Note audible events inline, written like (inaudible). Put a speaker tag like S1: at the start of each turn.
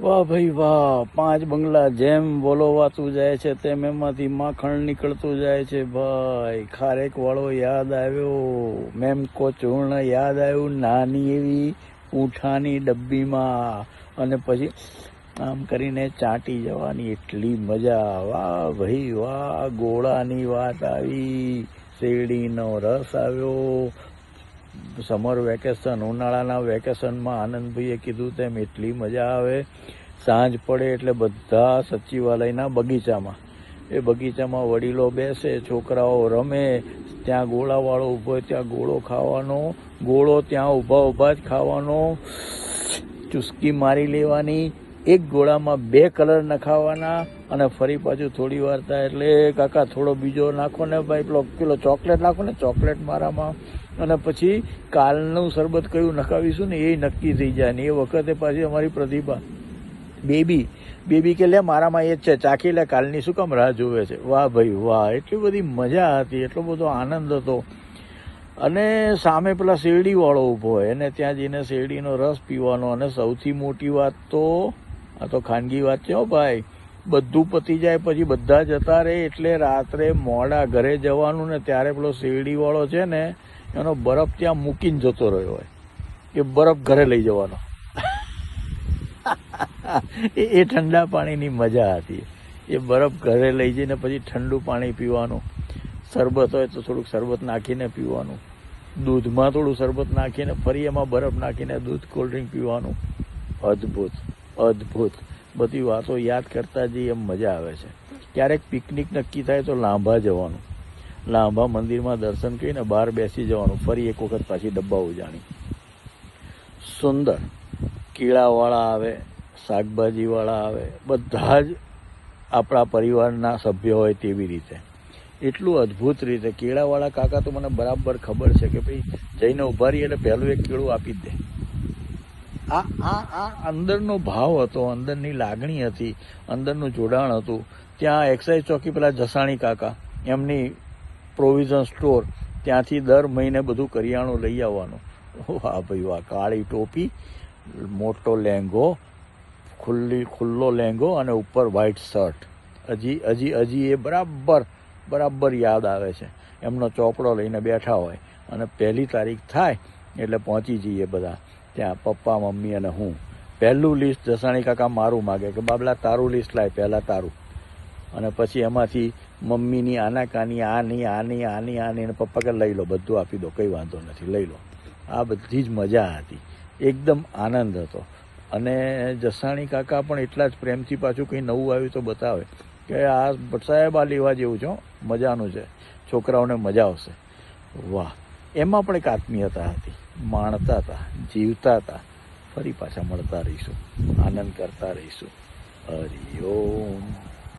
S1: વાહ ભાઈ વાહ, પાંચ બંગલા જેમ બોલોવાતું જાય છે, તેમ એમાંથી માખણ નીકળતું જાય છે ભાઈ. ખારેક વાળો યાદ આવ્યો મેમકો ચૂર્ણ યાદ આવ્યું, નાની એવી ઉઠાની ડબ્બીમાં. અને પછી આમ કરીને ચાટી જવાની એટલી મજા. વાહ ભાઈ વાહ, ગોળાની વાત આવી, શેરડીનો રસ આવ્યો સમર વેકેશન, ઉનાળાના વેકેશનમાં આનંદભાઈએ કીધું તેમ એટલી મજા આવે. સાંજ પડે એટલે બધા સચિવાલયના બગીચામાં. એ બગીચામાં વડીલો બેસે, છોકરાઓ રમે. ત્યાં ગોળાવાળો ઊભો હોય, ત્યાં ગોળો ખાવાનો. ગોળો ત્યાં ઊભા ઊભા જ ખાવાનો. ચુસ્કી મારી લેવાની. એક ગોળામાં બે કલર નખાવાના અને ફરી પાછું થોડી વાર થાય એટલે, કાકા, થોડો બીજો નાખો ને ભાઈ, પેલો પેલો ચોકલેટ નાખો ને, ચોકલેટ મારામાં. અને પછી કાલનું શરબત કયું નખાવીશું ને, એ નક્કી થઈ જાય ને, એ વખતે પાછી અમારી પ્રતિભા, બેબી બેબી કે, લે, મારામાં એ જ છે, ચાખી લે, કાલની શું કામ રાહ જોવે છે? વાહ ભાઈ, વાહ, એટલી બધી મજા હતી, એટલો બધો આનંદ હતો. અને સામે પેલા શેરડીવાળો ઊભો હોય અને ત્યાં જઈને શેરડીનો રસ પીવાનો, અને સૌથી મોટી વાત તો આ તો ખાનગી વાત છે ભાઈ. બધું પતી જાય પછી બધા જતા રહે એટલે રાત્રે મોડા ઘરે જવાનું ને ત્યારે પેલો શેરડી વાળો છે ને, એનો બરફ ત્યાં મૂકીને જતો રહ્યો હોય. એ બરફ ઘરે લઈ જવાનો. (laughs) એ ઠંડા પાણીની મજા હતી. એ બરફ ઘરે લઈ જઈને પછી ઠંડુ પાણી પીવાનું. શરબત હોય તો થોડુંક શરબત નાખીને પીવાનું. દૂધમાં થોડું શરબત નાખીને ફરી એમાં બરફ નાખીને દૂધ કોલ્ડ ડ્રિંક પીવાનું. અદ્ભુત. અદ્ભુત. બધી વાતો યાદ કરતા જઈએ એમ મજા આવે છે. ક્યારેક પિકનિક નક્કી થાય તો લાંભા જવાનું. લાંભા મંદિરમાં દર્શન કરીને બહાર બેસી જવાનું. ફરી એક વખત પાછી ડબ્બા ઉજાણી. સુંદર. કીળાવાળા આવે, શાકભાજીવાળા આવે, બધા જ આપણા પરિવારના સભ્ય હોય તેવી રીતે. એટલું અદ્ભુત રીતે. કેળાવાળા કાકા તો મને બરાબર ખબર છે કે ભાઈ જઈને ઊભા રહીએ એટલે પહેલું એક કેળું આપી જ દે. આ આ આ અંદરનો ભાવ હતો, અંદરની લાગણી હતી, અંદરનું જોડાણ હતું. ત્યાં એક્સાઇઝ ચોકી પેલા જસાણી કાકા, એમની પ્રોવિઝન સ્ટોર, ત્યાંથી દર મહિને બધું કરિયાણું લઈ આવવાનું. વાહ ભાઈ વાહ કાળી ટોપી, મોટો લેંગો, ખુલ્લી, ખુલ્લો લેંગો અને ઉપર વ્હાઇટ શર્ટ હજી હજી હજી એ બરાબર બરાબર યાદ આવે છે. એમનો ચોપડો લઈને બેઠા હોય અને પહેલી તારીખ થાય એટલે પહોંચી જઈએ બધા. ત્યાં પપ્પા, મમ્મી અને હું. પહેલું લિસ્ટ જસાણી કાકા મારું માગે કે, બાબલા, તારું લિસ્ટ લાય, પહેલાં તારું. અને પછી એમાંથી મમ્મીની આના કાની, આની આની આની આની અને પપ્પા કે, લઈ લો, બધું આપી દો, કંઈ વાંધો નથી, લઈ લો. આ બધી જ મજા હતી. એકદમ આનંદ હતો. અને જસાણી કાકા પણ એટલા જ પ્રેમથી પાછું કંઈ નવું આવ્યું તો બતાવે કે, આ સાહેબ, આ લેવા જેવું છે મજાનું છે. છોકરાઓને મજા આવશે. વાહ. એમાં પણ એક આત્મીયતા હતી. માણતા હતા જીવતા હતા ફરી પાછા મળતા રહીશું આનંદ કરતા રહીશું. હરિ ઓમ.